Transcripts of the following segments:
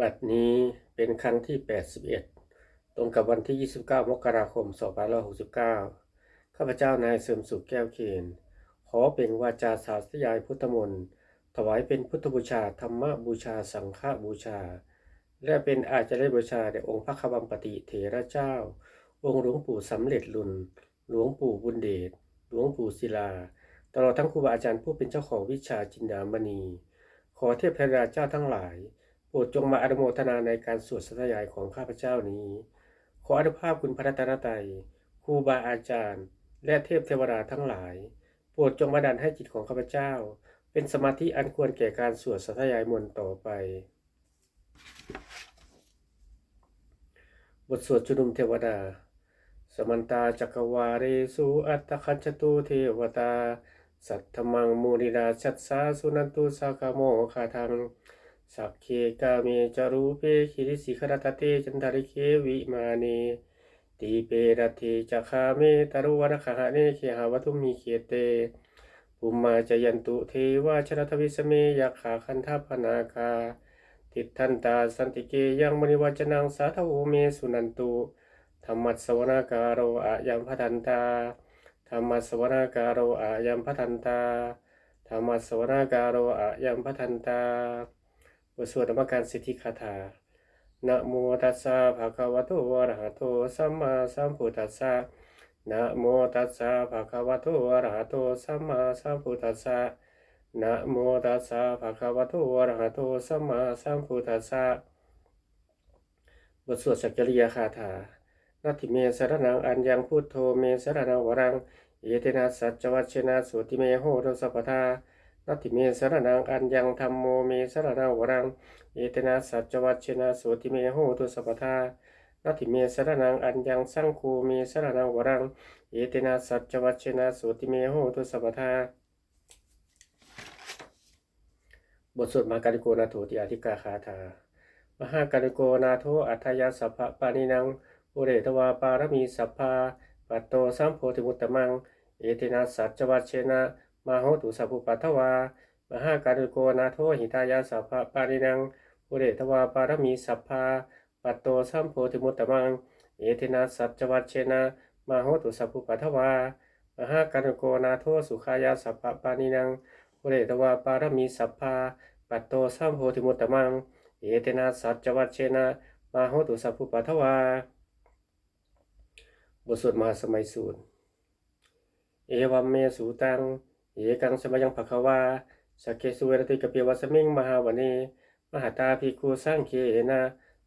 บัดนี้เป็นครั้งที่ 81 ตรงกับวันที่ 29 มกราคม 2569 ข้าพเจ้านายเสริมสุขแก้วเคนขอเป็นวาจาสาธยายพุทธมนต์ถวายเป็นพุทธบูชาธรรมบูชาสังฆบูชา และเป็นอาจาริยบูชาแด่องค์พระควัมปติเถระเจ้า องค์หลวงปู่สำเร็จลุนหลวงปู่บุญเดชหลวงปู่ศิลา ตลอดทั้งครูบาอาจารย์ผู้เป็นเจ้าของวิชาจินดามณี ขอเทพเทวดาเจ้าทั้งหลาย รดจงมาอนุโมทนาในการสวดสัตยายของข้าพเจ้านี้ ขออนุภาพคุณพระรัตนตรัยครูบาอาจารย์ และเทพเทวดาทั้งหลาย โปรดจงมาดันให้จิตของข้าพเจ้า เป็นสมาธิอันควรแก่การสวดสัตยายมนต์ต่อไป บทสวดชุนุมเทวดา สมันตาจักวาเรสุอัตตคัญจตุเทวตา สัทธมังมูนิราชัตสาสุนันตุสากโมคาทัง สักเคกาเมจารูเปคิริสิขรตเตจันทริเควิมาเนตีเปรตเจักาเมตารุวนคหะเนเคหาวัตุมีเขเตปุมมาจยันตุเทวาชรทวิสเมยักขาคันทพนาคาทิทันตาสันติเกยังมณิวัจนังสาธโวเมสุนันตุธรรมัสวนาการโรอายัมพัทันตาธรรมัสวนาการโรอายัมพัทันตาธรรมัสวนาการโรอายัมพัทันตา บทสวดธรรมการสิทธิคาถานะโมตัสสะภะคะวะโตอะระหะโตสัมมาสัมพุทธัสสะนะโมตัสสะภะคะวะโตอะระหะโตสัมมาสัมพุทธัสสะนะโมตัสสะภะคะวะโตอะระหะโตสัมมาสัมพุทธัสสะบทสวดสัจจริยคาถานาทิเมสรนังอัญญังพุทโธเมสรนังวรังเอเตนะสัจจวัชเชนะสุติเมโหตุสัพพทา นาทิเมสรนังอัญญังธรรมโมเมสรนังวรัง เอตนะสัจวัชนะสุติเมโหตุสัพพทานาทิเมสรนังอัญญังสังโฆเมสรนังวรัง เอตนะสัจวัชนะสุติเมโหตุสัพพทาบทสวดมาการิโกนาโถติอาธิกาคาถามหาการิโกนาโถอัทยาสัพพะปานินังอุเรตวาปารมีสัพพาปัตโตสัมโพธิมุตตมัง เอตินาสัจจวัชเชนะ มาโหตุสัพพุปัทวามหาการิโกนาโถหิตายาสัพพะปานินังอุเรตวาปารมีสัพพาปัตโตสัมโพธิมุตตมังเอตินาสัจจวัชเชนะมาโหตุสัพพุปัทวามหาการิโกนาโถสุขายาสัพพะปานินังปุเรตวาปารมีสัพพาปัตโตสัมโพธิมุตตมัง เอเตนะสัจจวัชเชนะมาโหตุสัพพุปัทวาบทสวดมหาสมัยสูตร เอวัมเมสูตัง เอกังสมยังภควาสักเคสุเวรติกเปียวัสมิงมหาวเนมหาตาภิกขุสังเคนะ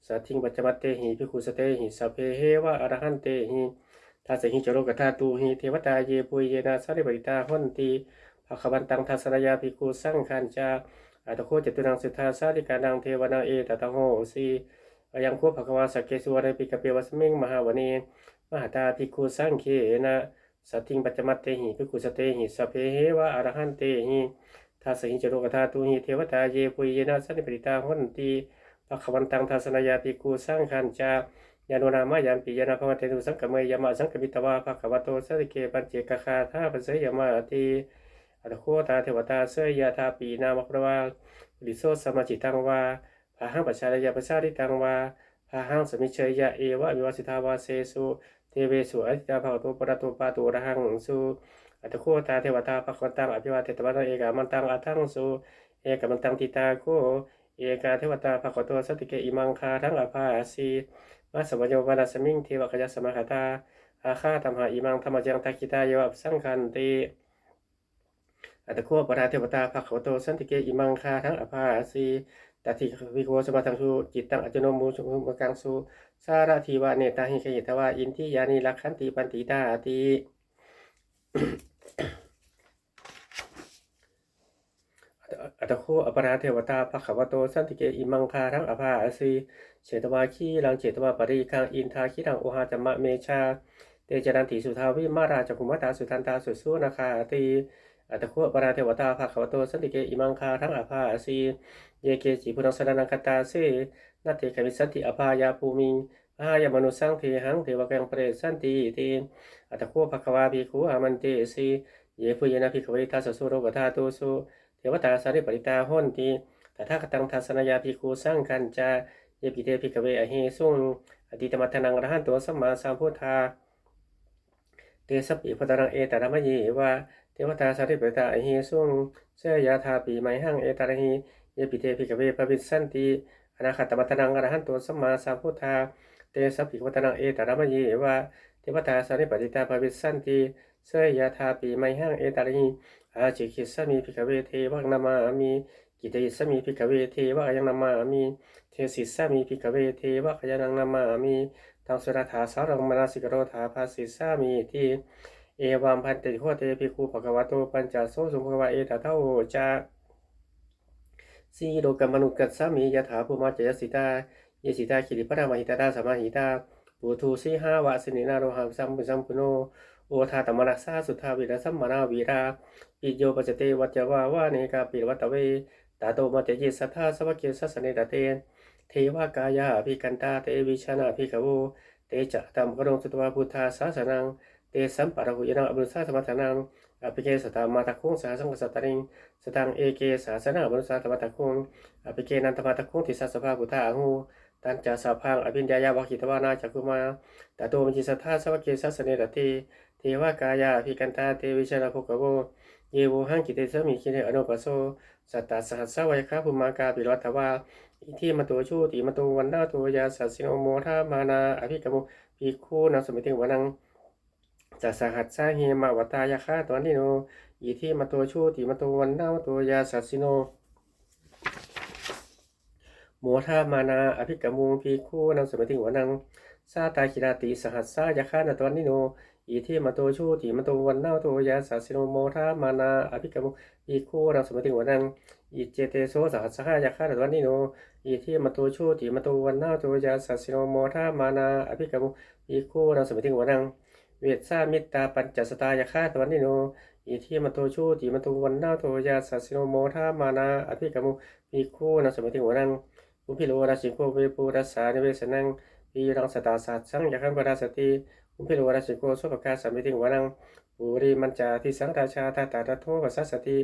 สัทิงปัจจมัตเตหิภิกขุสเตหิสัพเพเหวะอรหันเตหิทัสหิจโรกธาตูหิเทวตาเยปุยเยนะสาริบริตาหนติภควันตังทัสรยาภิกขุสังขันจาอัตโคจตุนังสุทธาสาริกานังเทวนาเอตตะโหสีอยังโคภควาสักเกสุวรรณปิกเปียวัสมิงมหาวเนมหาตาภิกขุสังเคนะ สัตถิงปัจจมัตเตหิภิกุสเตหิสพเพเหวะอรหันเตหิทัสหิจโรกธาตุหิเทวตาเยปุยเยนะสันนิปริตาหนติภควันตังทัสรยาภิกขุสังขันจายานุนามายามปิยานาภวเตตุสังกเมยามะสังกมิตวาภควโตสัริเกปัญเจกคาธาปเสยยมาติอัตโคตาเทวตาเสยยาทาปีนามพระวาลิโซสมาจิตังวาพาหังปัจจายาปัจจาริตังวาพาหังสมิเชยยะเอวะวิวัสิทาวาเสสุ เทเวสุอธิตาภาวตุปรตุปาตุระหังสุอัตโคตาเทวตาภคตังอภิวาเทตวันเอกามันตังอัทังสุเอกมันตังติตาโคเอกาเทวตาภคตัวสติเกอิมังคาทั้งอภาสีมาสมัญโยวานาสมิงเทวคยสมคตาอาคาธรรมหาอิมังธรรมจังทักิตาโยอัสังคันติอัตโคปราเทวตาภคโตสติเกอิมังคาทั้งอภาสี ตติวิโกสมาทังสุจิตตังอจโนมูสุมกังสุสารทีวะเนตาหิขยิตวาอินทิยานิลักขันติปันติตาติอัตโคอปราเทวตาภควโตสันติเกอิมังคาทั้งอภาสีเฉตวาคีลังเฉตวาปริคังอินทาคิรังโอหาจมะเมชาเตจรันติสุทาวิมาราจกุมตาสุทันตาสุสุนาคาตี อัตโคปราเทวตาภควโตสันติเกอิมังคาทั้งอาภาสีเยเกจิพุทธสรนังคตาเสนาเตคมิสันติอภายาภูมิงพายามนุสังเทหังเทวกังเปรตสันติเตอัตโคภควาภิกขุอามันเตสีเยปุยนะภิกขวิทัสสุโรกธาตุสุเทวตาสาริปริตาหนติตถาคตังทัสนยาภิกขุสังคัญจาเยปิเตภิกขเวอหิสุงอติตมัทนังรหันโตสัมมาสัมพุทธาเตสปิพุทธังเอตระมะเยวะ เทวตาสาริปตาอหิสุงเสยยาธาปีไมหังเอตระหิเยปิเตภิกขเวปวิสันติอนาคตมัทนังอรหันโตสัมมาสัมพุทธาเตสปปิพุทธังเอตาระมะเยวะเทวตาสาริปติตาปวิสันติเสยยาธาปีไมหังเอตระหิอาจิคิสมิภิกขเวเทวังนามามิกิเตสมีพิกเวเทวะยังนามามิเทสิสมีพิกเวเทวะยังนามามิตังสุรธาสารังมนาสิกโรธาภาสิสามีที่ เอวัมพันติโหเตภิกขุภะคะวะโตปัญจโสสุภวะเอตถาโอจาสีโลกมนุกัสสามียถาภูมาจยสิตาเยสิตาคิริปรามหิตาดาสมาหิตาปุถุสีหาวะสินินาโรหังสัมปุสัมปุโนโอทาตมนัสสาสุทาวิรสัมมานาวีราปิโยปจเตวัจจวาวาเนกาปิวัตเวตาโตมาเตยิสัทธาสวะเกสัสเนตเตเทวากายาภิกันตาเตวิชนาภิกขโวเตจะตัมกรงสุตวาพุทธาสาสนัง เตสัมปะระหุยนังอบุสาธรรมทานังอภิเกสตามาตะคุงสาสังกสัตตริงสตังเอเกสาสนาบรุสาธรรมตะคุงอภิเกนันตมาตะคุงทิสัสสภาพุทธาหูตันจาสาพังอภิญญายาวกิตวานาจักุมาตาโตมจิสัทธาสวะเกสัสเนตเตเทวากายาภิกันตาเตวิชนาภกโวเยโวหังกิเตสมิคิเนอนุปโสสัตตาสหัสสวายคาภุมากาปิรัตวาอิทิมตัวชูติมตัววันนาตัวยาสัสสิโนโมทามานาอภิกรรมภิกขุนาสมิติวันัง จัสหัสสาเฮมาวตายาคาตัวนิโนอิทิมตัวชูติมตัววันนาตัวยาสัสิโนโมทามานาอภิกรรมภิกขุนาสมิติวันังซาตาคิราติสหัสสายาคานาตัวนิโนอิทิมตัวชูติมตัววันนาตัวยาสัสิโนโมทามานาอภิกรรมภิกขุนาสมิติวันังอิเจเตโสสหัสหายาคาตวันนิโนอิที่มาตัวชูติมาตัววันนาตัวยาสัสิโนโมทามานาอภิกรรมอีโคนาสมิติงวนัง เวทสามิตตาปัญจสตายาคาตวันนิโนอิที่มาตัวชูติมาตัววันนาตัวยาสัสสิโนโมทามานาอภิกรรมอีโคนาสมิติงวนังอุพิโลราชิโกเวปูรัสสานิเวสนังปีรังสตาสัตสังยาคันปราสติอุพิโลราชิโกสุปกาสมิติงวนังปุริมันจาทิสังราชาตาตาตโทปัสสติ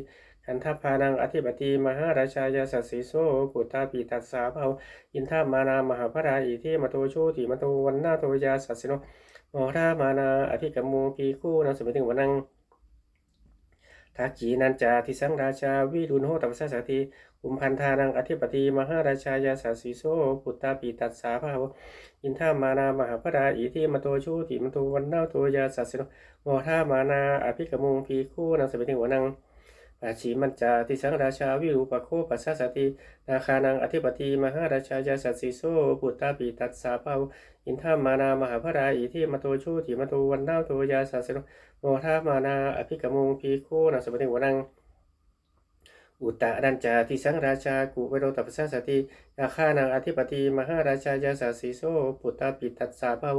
คันทพานังอธิปติมหาราชายาสัสสีโซกุตาปีตัสสาเภาอินทามานามหาพราอิเทมโตโชติมโตวันนาโตยาสัสสิโน โมรามานาอภิกรรมูปีคู่นาสมิติงวันังทักขีนันจาทิสังราชาวิรุณโหตัสสะสติอุมพันธานังอธิปติมหาราชายาสัสสีโซกุตาปีตัสสาภาวอินทามานามหาพราอิเทมโตโชติมโตวันนาโตยาสัสสิโนโมรามานาอภิกรรมูปีคู่นาสมิติงวันังอาชีมันจาทิสังราชาวิรูปโคปัสสะสตินาคานังอธิปติมหาราชายาสัสสิโสปุตตาปีตัสสาภาว อินทามานามหาพราอิทิมโตชูติมโตวันนาโตยาสัสสิโนโมทามานาอภิกมุงพีโคนาสมติวนังอุตตะดันจาทิสังราชากุเวโรตัปสสะสตินาคานังอธิปติมหาราชายาสัสสิโสปุตตาปีตัสสาภา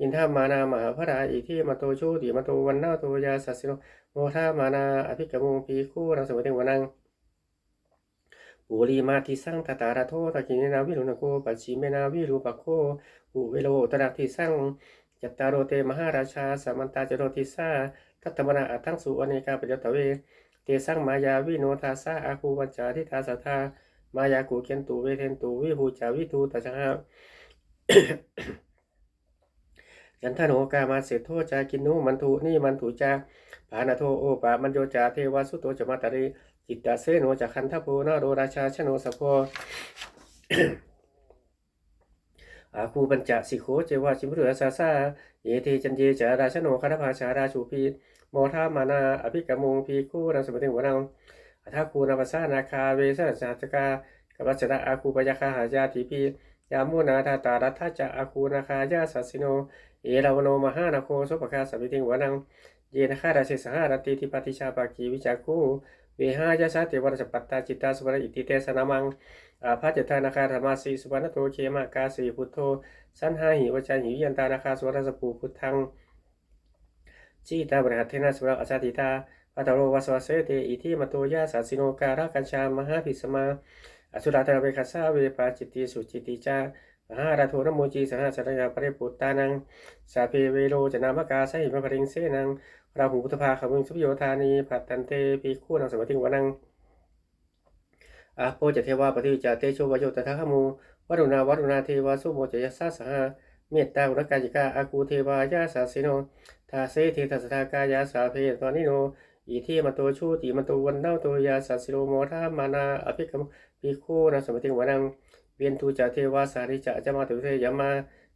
อินทามานามหาพราอิทิมโตชูติมโตวันนาโตยาสัสสิโนโมทามานาอภิกรรมุงปีคู่นังสมัติวนัง ปุริมาทิสังตตาระโทตะกินนาวิรุณโกปัจฉิเมนาวิรูปโคปุเวโลตระทิสังจัตตารโรเตมหาราชาสามันตาจโรติสาทัตตมนาอัทั้งสุอเนกาปยตเว เตสังมายาวิโนทาสาอาคูวัจจาทิทาสัทธามายากูเกนตุเวเทนตุวิหูจาวิทูตัจหะยันทโนกามาเสโทจากินุมันทุนี่มันทุจาปานาโทโอปามันโยจาเทวสุโตจมาตาริ จิตตาเสโนจากคันทโพนาโรราชาชโนสะโพอาคูปัญจสิโขเจวาชิมเรือสาซาเยเทจันเยจาราชโนคณภาชาราชูพีโมทามานาอภิกรมุงพีคู่นังสมติวนังอัทาคูนาภาษานาคาเวสนาจกากัปจระอาคูปยาคาหายาทีพียามุนาทาตารัทจะอาคูนาคายาสัสสิโน เอราวโนมหานาโคสุปคาสมิติงวนังเยนะคาราเชสหารติทิปฏิชาปากีวิจักคู เวหายาสาเทวรสปัตตาจิตตาสุวรอิติเตสนามังอาภัจตานาคาธรรมาสีสุวรรณโตเคมากาสีพุทโธสันหาหิวจาหิยันตานาคาสุวรสปูพุทธังจีตาบริหัตเทนาสุรอาชาติตาปัตโรวัสวเสเตอิทิมโตยาสัสิโนการากัญชามหาภิสมาอสุราตระเวคัสสาเวปาจิตติสุจิติจามหาราโทนโมจีสหสัตยาปริปุตตานังสาเพเวโรจนามกาไสหิมะปริงเสนัง ราหูพุทธภาขมุงสุปโยธานีผัดตันเตปีคู่นังสมัติงวนังอาโปจะเทวาปฏิจาเตโชวโยตถาคมูวัรุณาวัรุณาเทวาสุโมจยสสาสหาเมตตาอุรกาจิกาอากูเทวายาสาสิโนทาเสเททัสทากายาสาเพตวานิโนอีเทมโตชูติมโตวันเนาโตยาสาสิโนโมทามานาอภิกรรมปิโคนะสมติวานังเวียนตูจาเทวาสาริจะจะมาตุเทยามา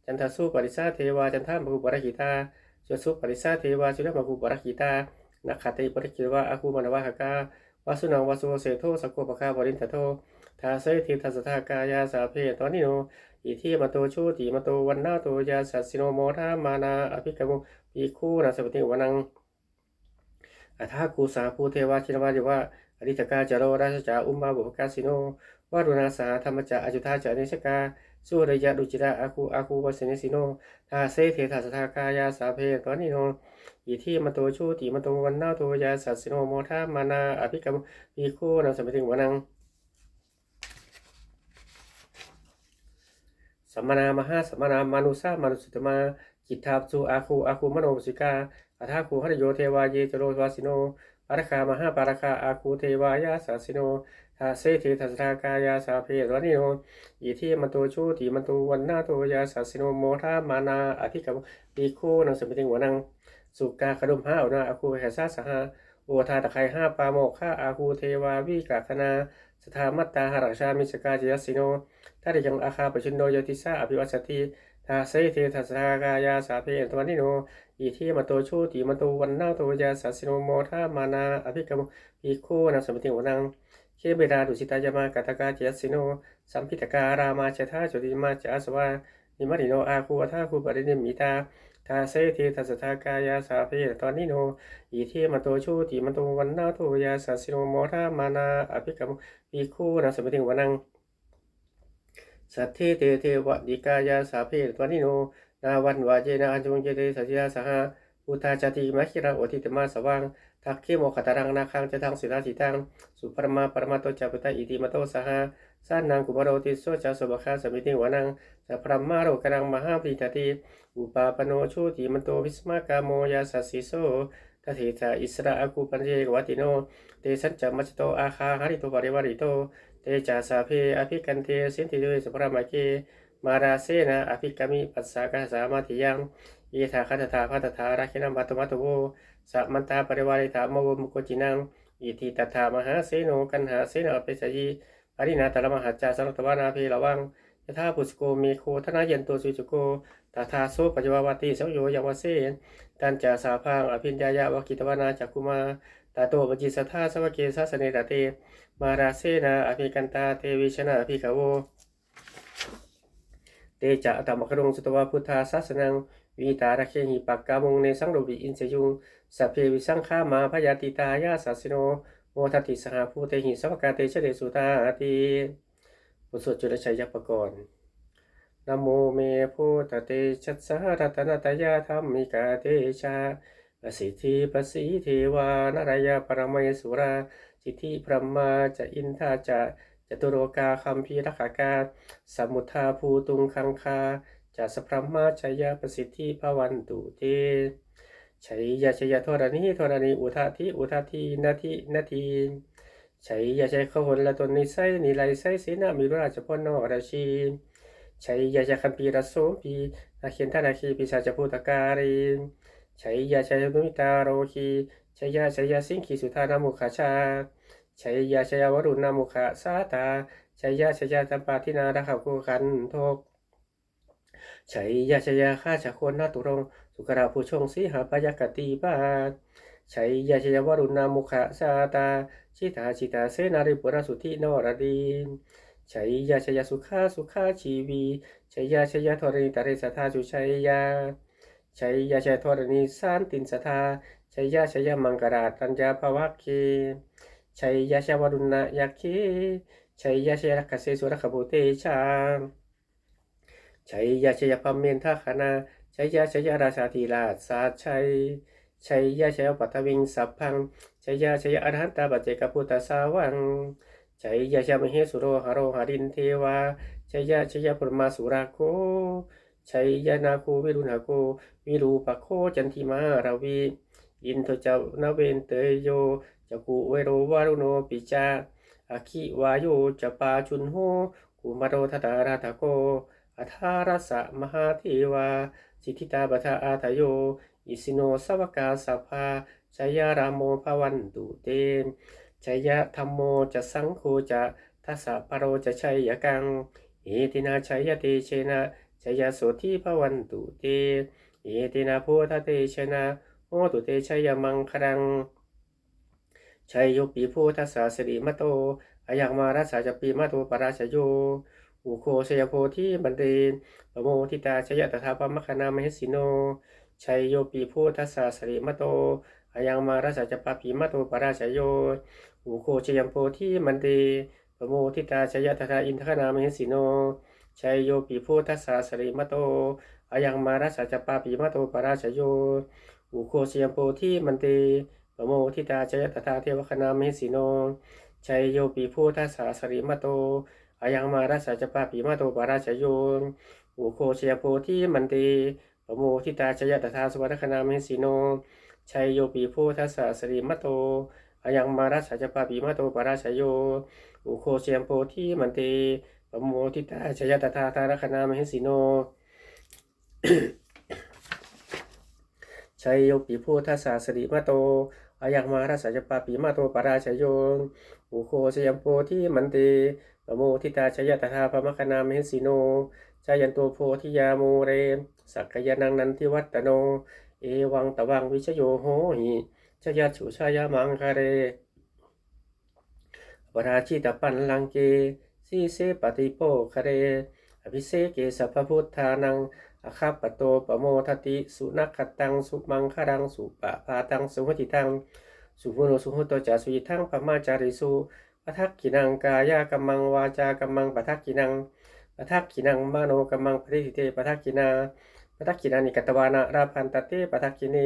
จันทสุปริสาเทวาจันทามุปรหิตา จุสุปริสาเทวาจุลมุปรหิตานักขติปริกิวาอากูมานวะหกาวาสุนังวาสุเสโทสกุปะคาบรินทโททาเสทิทัสทากายาสาเพตวานิโนอิทิมโตชูติมโตวันนาโตยาสัสสิโนโมทามานาอภิกรรมปิโคนะสมติวานังอัฐากูสาภูเทวาชินวาดิวะอริตกาจโรราชจาอุมมาบุพกาสิโนวารุณาสาธรรมจาอจุธาจานิชกา สุริยะดุจิระอาคูอาคูวสเนสิโนทาเซเทถาสทากายาสาเพตวนิโนอิทิมโตชูติมโตวันนาโตยาสัสสิโนโมทามานาอภิกรรมปีโคนะสมติวานังสัมมนามหาสัมมนามานุสามานุสุตมาจิตทาปสุอาคูอาคูมโนสิกาอัฐาคูหริโยเทวาเยจโรวาสิโนปารคามหาปารคาอาคูเทวายาสาสิโน ทาเสเททัสทากายาสาเพรนิโนอิทิมันโตชูติมันโตวันนาโตยาสาสิโนโมทามานาอภิกรรมปีโคนังสมิติงวนังสุกาขดุมห้าอุนาอาคูแหสาสหาโอทาตะไคห้าปาโมฆาอาคูเทวาวิกาคณาสถามัตตาหรชามิสกาจิยสิโนถ้าได้ยังอาคาปชินโนยติสาอภิวัสติทาเสเททัสสากายาสาเพเอตวันนิโนอีที่มาโตชูติมาโตวันนาโตยาสัสโนโมทามานาอภิกรรมปีโคนะสมิติวนัง เคเบดาดุสิตายามากาตกาเจสิโน สัมพิตการามาเชธาจุติมาจาสวานิมาริโนอาคูอัทาคูปรินิมิตาทาเสเททัสสากายาสาเพเอตวันนิโนอีที่มโตชูติมาโตวันนาโตยาสัสิโนโมทามานาอภิกรรมปีโคนะสมติวันังสัทธิเตเทวดิกายาสาเพตวนิโนนาวันวาเจนะอัญจงเจเตสัจยาสหะอุทาจติมะคิรังโอทิตมาสว่าง ทักขิโมขตารังนาคังจะทังสิราจิตังสุปรมาปรมาโตจัปตตะอิติมโตสหะสานังกุมารโรติโสจาสุบคาสมิติวานังสัพรมมาโรกรังมหาปริตติอุปาปโนโชติมันโตวิสมากาโมยาสัสสิโสทเถจาอิสระอากูปัญเจกวัติโน เตสัจจมัจโตอาคาหาริโตปริวาริโต เตจาสาเพอภิกันเทสินติโดยสุปรมาเก มาราเซนะอภิกามิปัสสากาสามาธิยังเยธาคัตถาพัตถาราคินัมปัตตมัตโว สัมมันตาปริวาริธามวมุโกจินังอิทิตถามหาเสโนกันหาเสนาเปสยีปรินาตระมหาจาสรตวานาเพลวังยถาปุสโกเมโคธนาเยันโตสุจุโกตถาโสปัจวาวติสังโยยังวเสตันจาสาพังอภิญญายาวกิตวานาจักกุมาตาโตปจิสัทธาสวเกสัสเนตเต มาราเซนาอภิกันตาเทวิชนะอภิกาโวเตจะธรรมครงสุตวาพุทธาศาสนัง วีตาระเคหิปักกามงในสังโดบิอินเสยุงสัพเพวิสังขามาพยาติตายาสัสโนโมทัติสหภูเตหิสัพกาเตชเดสุตาติบทสวดจุลชัยยปกรณ์นโมเมพุทธเตชัสสะรัตนตยาธรรมิกาเตชาปสิทธิปสีเทวานารายาปรมัยสุราสิทธิพรหมาจะอินทาจะจตุโรกาคัมพีรขากาสมุทธาภูตุงคังคา จะสพรมาชยประสิทธิภวันตุเตชัยยะชัยยโทรณีโทรณีอุทาทิอุทาทีนาทีนาทีชัยยะชัยขหนละตนนิไสนิไลไสเสนามิรุราชพนนอราชีชัยยะชัยคัมปีรสโสมปีนาเขียนทานาคีปิชาจพุตการีชัยยะชัยนุมิตาโรคีชัยยะชัยยะสิงคีสุธานามุขาชาชัยยะชัยวรุณนามุขะสาตาชัยยะชัยยะตัมปาทินาราขับกูขันโทก ชัยยะชัยยะข้าชะโคนนาตุรง สุกราผู้ชงสีหาปยากติบาทชัยยะชัยวรุณนามุขะสาตา ชิตาชิตาเสนาริปุระสุธินรดีชัยยะชัยยะสุขาสุขาชีวีชัยยะชัยยะธรณีตเรสัทธาจุชัยยะชัยยะชัยธรณีสานตินสัทธาชัยยะชัยยะมังกราตัญญาภวัคเคชัยยะชาวรุณะยักเคชัยยะชัยรักเสสุรขบุเตชา ชัยยะชัยพมเมนทคณาชัยยะชัยราชาธีราชสาชัยชัยยะชัยปัทวิงสัพพังชัยยะชัยอรหันตาปัจเจกพุทธสาวังชัยยะชัยมเหสุโรหโรหรินเทวาชัยยะชัยปรมาสุราโคชัยยะนาโควิรุณาโควิรูปโคจันทิมาราวีอินทเจ้านาเวนเตยโยจักกุเวโรวารุโนปิจาอาคิวายุจปาชุนโหกุมารโรทตาราทโก อัทารสะมหาเทวาสิทธิตาบัทาอาทโย อิสิโนสวกาสัพพาชยารามโมภวันตุเตชยธรรมโมจะสังโฆจะทัสสะปะโรจะชัยยกัง เอตินาชัยเตเชนะชัยโสธิภวันตุเต เอตินาโพธเตเชนะโหตุเตชัยมังครังชัยโยปีโพทัสสะสิริมโตอายังมารัสสะจปีมะโตปราชโย อุโคชยโพธิบันเดนปโมทิตาชยตถาปมคณามหิสิโน ชัยโยปีโพทัสสะสริมโตอายังมารัสสะจปปีมโตปราชโยอุโคชยโพธิมันเดปโมทิตาชยตถาอินทคณามหิสิโน ชัยโยปีโพทัสสะสริมโตอายังมารัสสะจปปีมโตปราชโยอุโคชยโพธิมันเดปโมทิตาชยตถาเทวคณามหิสิโนชัยโยปีโพทัสสะสริมโต อายังมารัสสะจปาปีมาโตปาราชโยอุโคเชยโพธิมันเตปโมทิตาชยตถาสวัสคณามิสิโนชัยโยปีโพทัสสะสริมัตโตอายังมารัสสะจปาปีมาโตปาราชโยอุโคเชยโพธิมันเตปโมทิตาชยตถาทารคณามิสิโนชัยโยปีโพทัสสะสริมัตโตอายังมารัสสะจปาปีมาโตปาราชโยอุโคเชยโพธิมันเต ปโมทิตาชยตถาพมคณามหิสิโน ชายันโตโพธิยาโมเร สักยานังนันทิวัตโน เอวังตะวังวิชโยโหหิชยัฉุชายามังคาเรปราชิตปันลังเกสีเสปฏิโปคเร อภิเศเกสัพพุทธานังอาคาปโตปโมทติ สุนักขตัง สุมังคารัง สุปะพาตัง สุหติตัง สุภุโนสุหุโตจาสุยิทังปมาจาริสุ ปทักขินังกายากัมมังวาจากัมมังปทักขินังปทักขินังมโนกัมมังปฏิทิเตปทักขินาปทักขินานิกตวานะราพันตเตปทักขิเน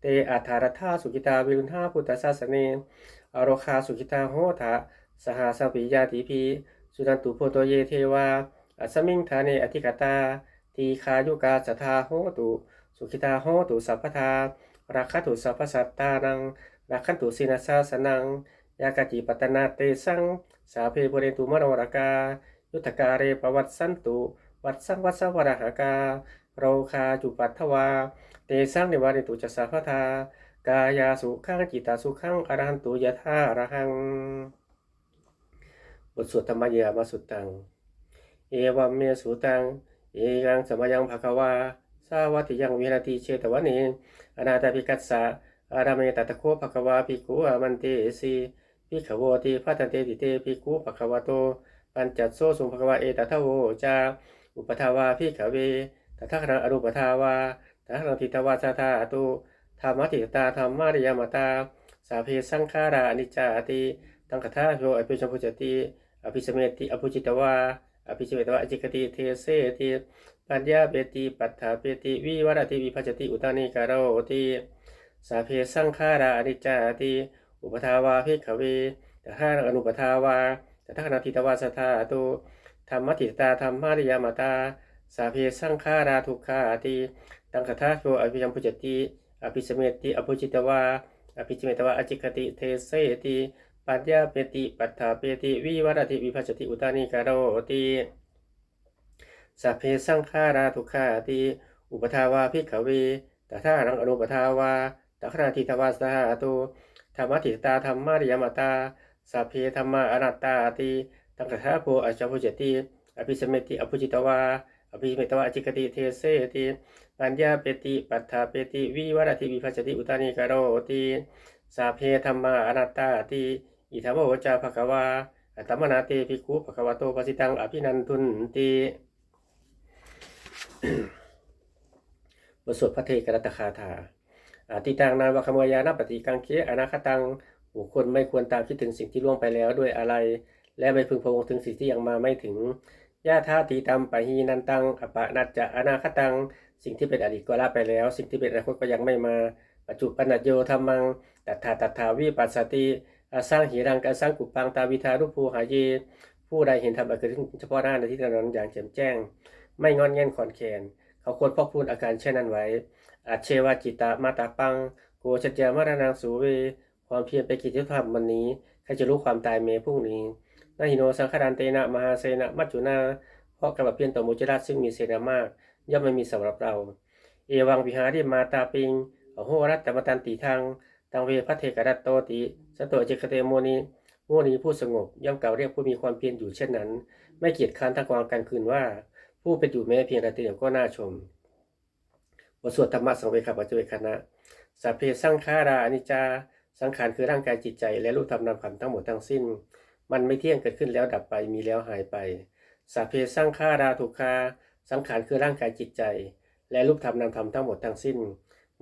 เตอัฏฐารธาสุขิตาวิรุณาพุทธศาสเนอโรคาสุขิตาโหทะสหสปิยาติพีสุนันตุโพโตเยเทวาอัสมิงธาเนอธิกตาทีคายุกาสทาโหตุสุขิตาโหตุสัพพทาราคตุสัพพสัตตานังราคันตุสินาสาสนัง ยากจิปัตนาเตสัง สาเพปุเรตุมโนรกา ยุทธการเรปวัตสันตุ วัดสังวัสสวรหากาโรคาจุปัทถวา เตสังนิวาริตุจัสสาพทากายาสุขังจิตาสุขังอรหันตุยะธาอรหัง บทสวดธรรมยามาสุตัง เอวัมเมสุตัง เอกังสมยังภควาสาวัติยังวิรติเชตวะเนอนาตาภิกัสสะอารามเมตตะโคภควาภิกุอามันเตสี ภิขโวติพัตตันเตติเตภิกขุภควโต ปัญจัตโซสุภควาเอตทะโวจาอุปทาวาภิขเวตถาคณอรูปทาวาตถาคณทิตวาสาธาตุธรรมติตาธรรมาริยมตา สาเพสังขาราอนิจจาติตังคทาโยอภิชมพุจติอภิสเมติอภุจิตวาอภิสเมตวาอจิกติเทเสติปัญญาเปติปัฏฐาเปติวิวรติวิภัจติอุตานิการโรติสาเพสังขาราอนิจจาติ อุปทาวาภิกขเวตถาอนุปทาวาตถาคณทิตวาสธาตุธรรมติตาธรรมาริยามตา สาเพสังขาราทุกขาติตังคทาโยอภิชัมพุจติอภิสเมติอภุจิตวาอภิสเมตวาอจิกติเทเสติปัญญาเปติปัฏฐาเปติวิวรติวิภัจติอุตานิการโรติสัพเพสังขาราทุกขาติอุปทาวาภิกขเวตถานังอนุปทาวาตถาทิตวาสหาตุ ธรรมติตาธรรมาริยมตาสัพเพธรรมาอนัตตาติตังคทาโพอจพุจติอภิสเมติอภุจิตวาอภิสเมตวาอจิกติเทเสติปัญญาเปติปัฏฐาเปติวิวรติวิภัจจติอุตานิการโรติสาเพธรรมาอนัตตาติอิทัมโมจาภควาอัตมนาเตภิกขุภควโตปสิตังอภินันทุนติบทสวดพระเทกรัตคาถา ติตังนานวคมยานาปฏิกังเคอนาคตังบุคคลไม่ควรตามคิดถึงสิ่งที่ล่วงไปแล้วด้วยอะไร และไม่พึงพวงถึงสิ่งที่ยังมาไม่ถึงญาธาตีตัมปะหีนันตังอปะนัจจะอนาคตัง สิ่งที่เป็นอดีตก็ละไปแล้ว สิ่งที่เป็นอนาคตก็ยังไม่มาปัจจุปันญโยธรรมังตัทธาตัทธาวิปัสสติสร้างหิรังการสร้างกุปังตาวิทารุภูหายเยผู้ใดเห็นธรรมอันเกิดขึ้นเฉพาะหน้าในที่นั้นอย่างแจ่มแจ้ง ไม่งอนแง่นขอนแขน เขาควรพอกพูนอาการเช่นนั้นไว้ อาเชวาจิตามาตาปังโกชัจจามารนังสูเว ความเพียรไปกิจธรรมวันนี้ใครจะรู้ความตายเมพรุ่งนี้นาหิโนสังขารานเตนะมหาเสนะมัจจุนาเพราะกระบเพียนต่อมุจราชซึ่งมีเสนามาก ย่อมไม่มีสำหรับเรา เอวังวิหาริมาตาปิงอโหรัตตมตันติทางตังเวพระเทกรัตโตติสตโตเจคเตโมนีโมนีผู้สงบ ย่อมกล่าวเรียกผู้มีความเพียรอยู่เช่นนั้น ไม่เกียจค้านทั้งกลางกันคืนว่า ผู้เป็นอยู่แม้เพียงระดับเดียวก็น่าชมบทสวดธรรมะสังเวคปัจเจเวคณะสัพเพสังขาราอนิจจาสังขารคือร่างกายจิตใจ และรูปธรรมนามขันทั้งหมดทั้งสิ้น มันไม่เที่ยงเกิดขึ้นแล้วดับไปมีแล้วหายไปสัพเพสังขาราทุกขาสังขารคือร่างกายจิตใจ และรูปธรรมนามธรรมทั้งหมดทั้งสิ้น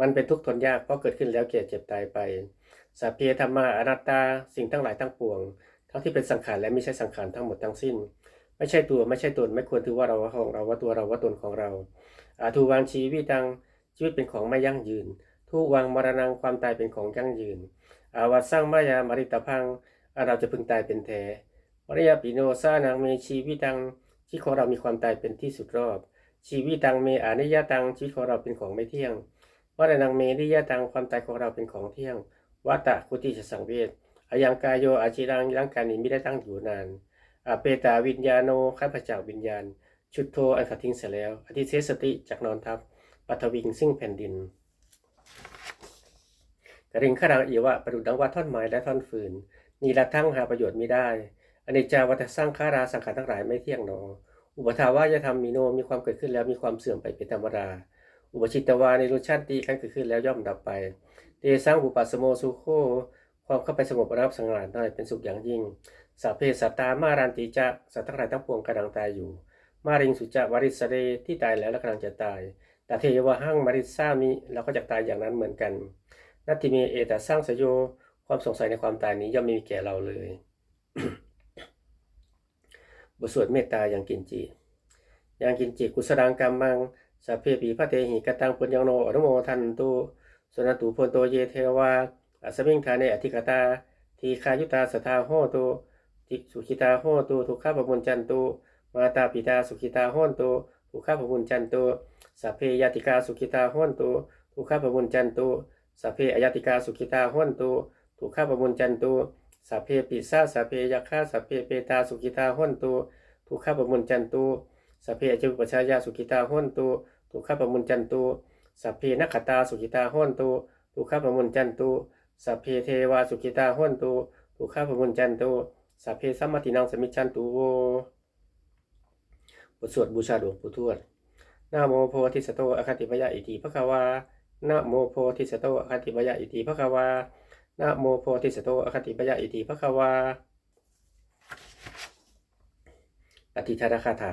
มันเป็นทุกข์ทนยากเพราะเกิดขึ้นแล้วเกิดเจ็บตายไปสัพเพธรรมาอนัตตาสิ่งทั้งหลายทั้งปวง ทั้งที่เป็นสังขารและไม่ใช่สังขารทั้งหมดทั้งสิ้น ไม่ใช่ตัวไม่ใช่ตน ไม่ควรถือว่าเราว่าของเราว่าตัวเราว่าตนของเราอาทูวางชีวิตังชีวิตเป็นของไม่ยั่งยืนทุวังมรณังความตายเป็นของยั่งยืนอาวัตสร้างมายามาริตพังเราจะพึงตายเป็นแท้มริยาปิโนซานังเมชีวิตังชีวิตของเรามีความตายเป็นที่สุดรอบ ชีวิตังเมอานิยตังชีวิตของเราเป็นของไม่เที่ยงวรนังเมนิยตังความตายของเราเป็นของเที่ยงวัตตะกุติจะสังเวชอายังกายโยอาชิรังร่างกายนี้ไม่ได้ตั้งอยู่นาน เปตาวิญญาโนข้าพเจ้าวิญญาณ ชุดโทอันขัดทิ้งเสียแล้ว อธิเทสติจากนอนทับปัทวิงซึ่งแผ่นดินกระริงขรังอีวะประดุดดังว่าท่อนไม้และท่อนฟืนนีละทั้งหาประโยชน์ไม่ได้อเนจาวัฏสร้างขาราสังขารทั้งหลายไม่เที่ยงหนอ อุปทาวายธรรมมีโนมีความเกิดขึ้นแล้วมีความเสื่อมไปเป็นธรรมดา อุปชิตวาในรสชาติขั้นเกิดขึ้นแล้วย่อมดับไปเตสร้างอุปัสโมสุโคความเข้าไปสงบรับสังหารได้เป็นสุขอย่างยิ่ง สัพเพสัตตามารันติจะสัตว์ทั้งหลายทั้งปวงกำลังตายอยู่ มาริงสุจะวริสเรที่ตายแล้วและกำลังจะตายแต่เทวะหั่งมาริสามิเราก็จะตายอย่างนั้นเหมือนกันนัตติเมเอตสร้างสยโยความสงสัยในความตายนี้ย่อมไม่มีแก่เราเลยบทสวดเมตตาอย่างกินจีอย่างกินจิกุสดังกรรมังสัพเพปีพระเตหิกตังปุญญโนอนุโมทันตุสนตุพลโตเยเทวาอสมิงคาเนอธิกตาทีคายุตาสทาโหตุ ติสุขิตาโหตุทุกขปมุญจันตุมาตาปิตาสุขิตาโหตุทุกขปมุญจันตุสัพเพยติกาสุขิตาโหตุทุกขปมุญจันตุสัพเพอยติกาสุขิตาโหตุทุกขปมุญจันตุสัพเพปิสาสัพเพยัคฆาสัพเพเปตาสุขิตาโหตุทุกขปมุญจันตุสัพเพอจุปชายาสุขิตาโหตุทุกขปมุญจันตุสัพเพนักขตาสุขิตาโหตุทุกขปมุญจันตุสัพเพเทวาสุขิตาโหตุทุกขปมุญจันตุ สัพเพสัมมตินังสมิจจันตุบทสวดบูชาหลวงปู่ทวดนะโมโพธิสัตว์อคติพยาอิติภควานะโมโพธิสัตว์อคติพยาอิติภควานะโมโพธิสัตว์อคติพยาอิติภควาอธิธารคาถา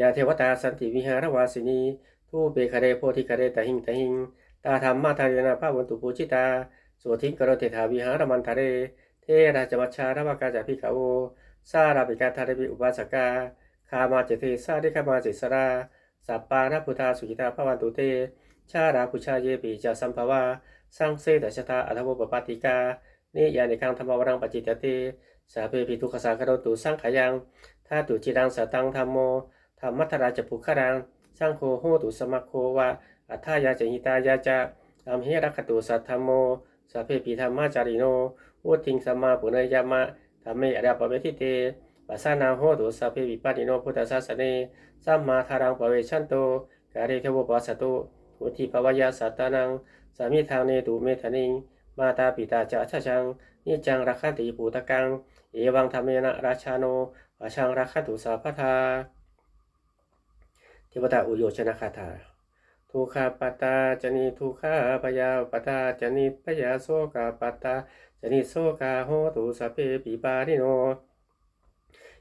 ยาเทวตาสันติวิหารวาสินีทูเบคาเรโพธิคาเรตหิงตหิง ตาธรรมมาทายนาภาวันตุปูจิตาสวทิงกรเตถาวิหารมันทะเร เทราจมัชชาระวากาจาพิกาโอซาราปิกาทาเรปิอุบาสกาคามาเจเทซาเดคามาเจสราสัปปานาพุทธาสุจิตาภวันตุเต ชาราพุชาเยปิจาสัมภวาสังเสตชะตาอัทวปปติกาเนยานิคังธรรมวรังปจิตติสาเพปิทุกขสาคโรตุสังขยังถ้าตุจิรังสตังธรรมโมธรรมัทราจปุขรังสังโฆโหตุสมัคโควะอัฏฐายาจหิตายาจะอัมเหรักตุสัทธรรมโมสัพเพปิธรรมาจาริโน วุติงสัมมาปุเนยามะธรรมเมอริยปเวทิเตปัสสนาโหตุสัพเพวิปัสสิโนพุทธศาสเนสัมมาทารังปเวชันโตกาเรเทวปัสสตุอุทิภวยาสัตตานังสามิทางเนตุเมธนิงมาตาปิตาจะชะชังนิจังรักขันติปูตะกังเอวังธรรมเมนะราชาโนวาชังรักขันตุสาพทาเทวตาอุโยชนะคาถา ทุขาปตาจนิทุขาปยาปตาจนิปยาโสกาปตาจนิโสกาโหตุสเพปิปานิโน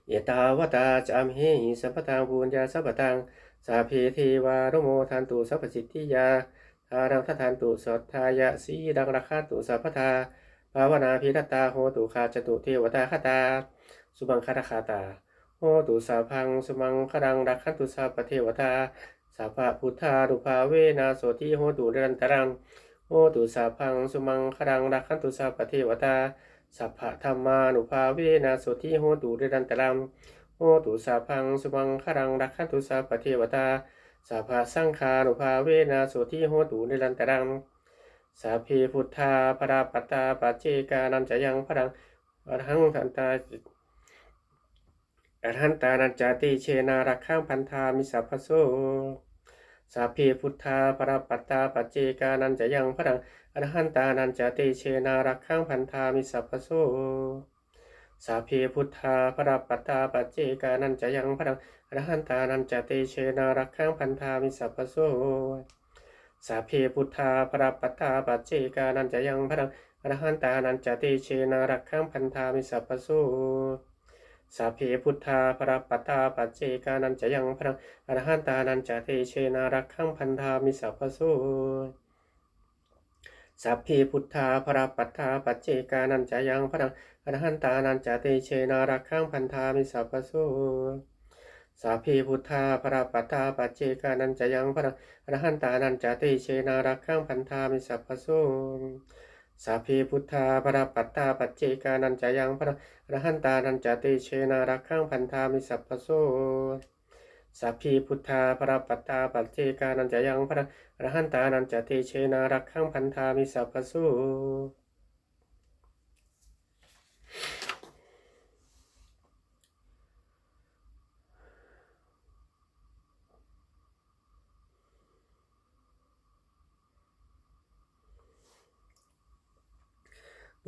เยตาวตาจามเหหิสัมปตังบุญญาสัพพตังสาเพเทวารุโมทันตุสัพพสิทธิยาทารังทัทันตุสัทธายะสีดังรักขันตุสัพพทาภาวนาพิรตาโหตุคาจตุเทวตาคตา สุบังคตคาตาโหตุสาพังสุมังคดังรักขันตุสัพพเทวตา สัพพะพุทธานุภาเวนะโสติโหตุเรนตรังโหตุสาพังสุมังคดังรักขันตุสัพพเทวตาสัพพะธรรมานุภาเวนะโสติโหตุเรนตรังโหตุสาพังสุมังคดังรักขันตุสัพพเทวตาสัพพะสังฆานุภาเวนะโสติโหตุเรนตรังสัพเพพุทธาปราปตตาปัจเจกานันจะยังพระังอรหังทันตาอรหันตานันจติเชนารักขังพันธามิสัพพโส สัพเพพุทธาปรปัตตาปัจเจกานันจะยังพระดังอรหันตานันจาติเชนารักขังพันธามิสัพพโสสัพเพพุทธาปรปัตตาปัจเจกานันจะยังพระดังอรหันตานันจาติเชนารักขังพันธามิสัพพโสสัพเพพุทธาปรปัตตาปัจเจกานันจะยังพระดังอรหันตานันจะติเชนารักขังพันธามิสัพพโส สัพเพพุทธาประปัตตาปัจเจกานันจะยังพระอรหันตานันจติเชนารักขังพันธามิสัพพโสสัพเพพุทธาประปัตตาปัจเจกานันจะยังพระอรหันตานันจติเชนารักขังพันธามิสัพพโสสัพเพพุทธาประปัตตาปัจเจกานันจะยังพระอรหันตานันจติเชนารักขังพันธามิสัพพโส สัพพิพุทธาปรปัตตาปัจเจกานันจะยังพระรหันตานันจะติเชนารักขังพันธามิสัพพโสสัพพิพุทธาปรปัตตาปัจเจกานันจะยังพระรหันตานันจะติเชนารักขังพันธามิสัพพโส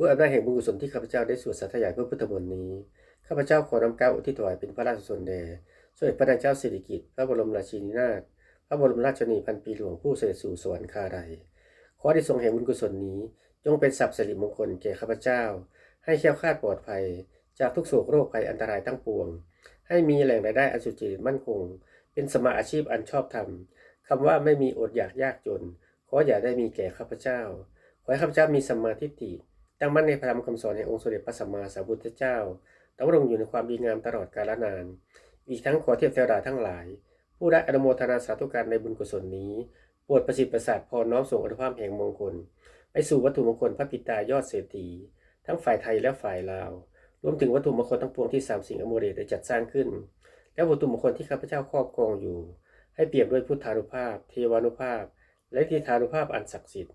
ด้วยอำนาจแห่งบุญกุศลที่ข้าพเจ้าได้สวดสาธยายเพื่อพุทธมนต์นี้ ข้าพเจ้าขอนำเก้าอุทิศถวายเป็นพระราชกุศลแด่สมเด็จพระนางเจ้าสิริกิติ์พระบรมราชินีนาถพระบรมราชชนีพันปีหลวงผู้เสด็จสู่สวรรคาลัยขอได้ทรงแห่งบุญกุศลนี้ จงเป็นสัพสิริมงคลแก่ข้าพเจ้า ให้แคล้วคลาดปลอดภัย จากทุกโศกโรคภัยอันตรายทั้งปวง ให้มีแหล่งรายได้อันสุจริตมั่นคง เป็นสมาอาชีพอันชอบธรรมคำว่าไม่มีอดอยากยากจน ขออย่าได้มีแก่ข้าพเจ้า ขอให้ข้าพเจ้ามีสมมาทิฏฐิ ตั้งมั่นในพระธรรมคำสอนแห่งองค์สมเด็จพระสัมมาสัมพุทธเจ้าดำรงอยู่ในความดีงามตลอดกาลนาน อีกทั้งขอเทียบเทวดาทั้งหลาย ผู้ได้อนุโมทนาสาธุการในบุญกุศลนี้โปรดประสิทธิ์ประสาทพรน้อมส่งอนุภาพแห่งมงคล ไปสู่วัตถุมงคลพระปิตายอดเศรษฐีทั้งฝ่ายไทยและฝ่ายลาว รวมถึงวัตถุมงคลทั้งปวงที่สามสิ่งอโมเรได้จัดสร้างขึ้น และวัตถุมงคลที่ข้าพเจ้าครอบครองอยู่ ให้เปรียบด้วยพุทธานุภาพ เทวานุภาพ และทิฏฐานุภาพอันศักดิ์สิทธิ์